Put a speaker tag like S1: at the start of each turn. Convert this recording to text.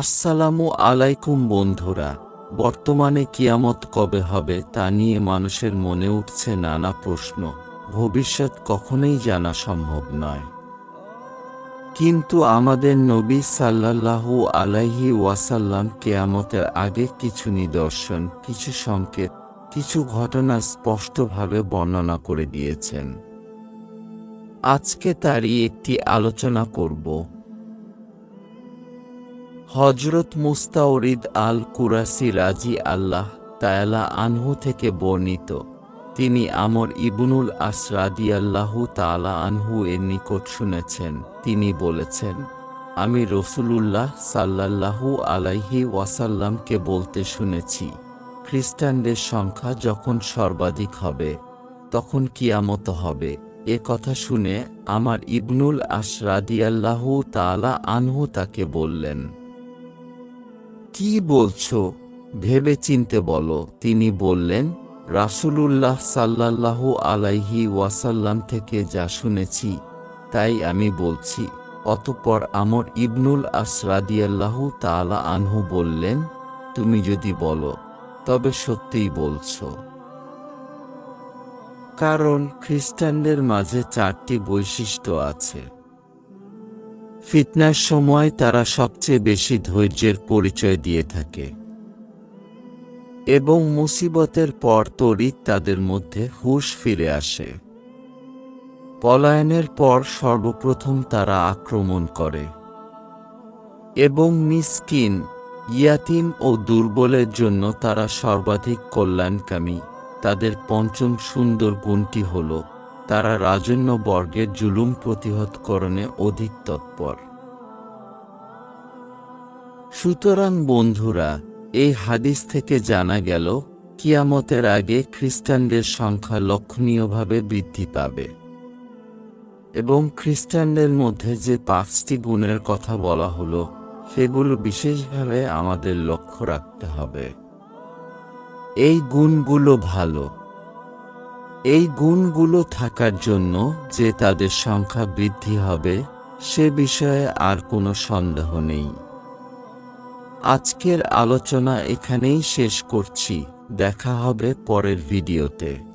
S1: আসসালামু আলাইকুম বন্ধুরা, বর্তমানে কিয়ামত কবে হবে তা নিয়ে মানুষের মনে উঠছে নানা প্রশ্ন, ভবিষ্যৎ কখনোই জানা সম্ভব নয়। কিন্তু আমাদের নবী সাল্লাল্লাহু আলাইহি ওয়াসাল্লাম কেয়ামতের আগে কিছু নিদর্শন, কিছু সংকেত, কিছু ঘটনা স্পষ্টভাবে বর্ণনা করে দিয়েছেন। আজকে তারই একটি আলোচনা করব। হজরত মুস্তাউরিদ আল কুরাসি রাজি আল্লাহ তায়ালা আনহু থেকে বর্ণিত। তিনি আমর ইবনুল আসরাদি আল্লাহু তালা আনহু এর নিকট শুনেছেন। তিনি বলেছেন, আমি রসুলুল্লাহ সাল্লাল্লাহু আলাইহি ওয়াসাল্লামকে বলতে শুনেছি, খ্রিস্টানদের সংখ্যা যখন সর্বাধিক হবে, তখন কিয়ামত হবে। এ কথা শুনে আমার ইবনুল আসরাদিয়াল্লাহু তালা আনহু তাকে বললেন কি বলছো? ভেবে চিনতে বলো। তিনি বললেন, রাসূলুল্লাহ সাল্লাল্লাহু আলাইহি ওয়াসাল্লাম থেকে যা শুনেছি, তাই আমি বলছি। অতঃপর আমর ইবনুল আসরাদিয়াল্লাহু তালা আনহু বললেন, তুমি যদি বলো, তবে সত্যিই বলছো। কারণ খ্রিস্টানদের মাঝে চারটি বৈশিষ্ট্য আছে। ফিতনার সময় তারা সবচেয়ে বেশি ধৈর্যের পরিচয় দিয়ে থাকে। এবং মুসিবতের পর তরিত তাদের মধ্যে হুশ ফিরে আসে। পলায়নের পর সর্বপ্রথম তারা আক্রমণ করে। এবং মিসকিন, ইয়াতিম ও দুর্বলের জন্য তারা সর্বাধিক কল্যাণকামী। তাদের পঞ্চম সুন্দর গুণটি হল তারা রাজন্য বর্গের জুলুম প্রতিহতকরণে অধিক তৎপর। সুতরাং বন্ধুরা, এই হাদিস থেকে জানা গেল, কিয়ামতের আগে খ্রিস্টানদের সংখ্যা লক্ষণীয়ভাবে বৃদ্ধি পাবে। এবং খ্রিস্টানদের মধ্যে যে পাঁচটি গুণের কথা বলা হলো, সেগুলো বিশেষভাবে আমাদের লক্ষ্য রাখতে হবে। এই গুণগুলো ভালো এই গুণগুলো থাকার জন্য যে তাদের সংখ্যা বৃদ্ধি হবে, সে বিষয়ে আর কোনো সন্দেহ নেই। আজকের আলোচনা এখানেই শেষ করছি। দেখা হবে পরের ভিডিওতে।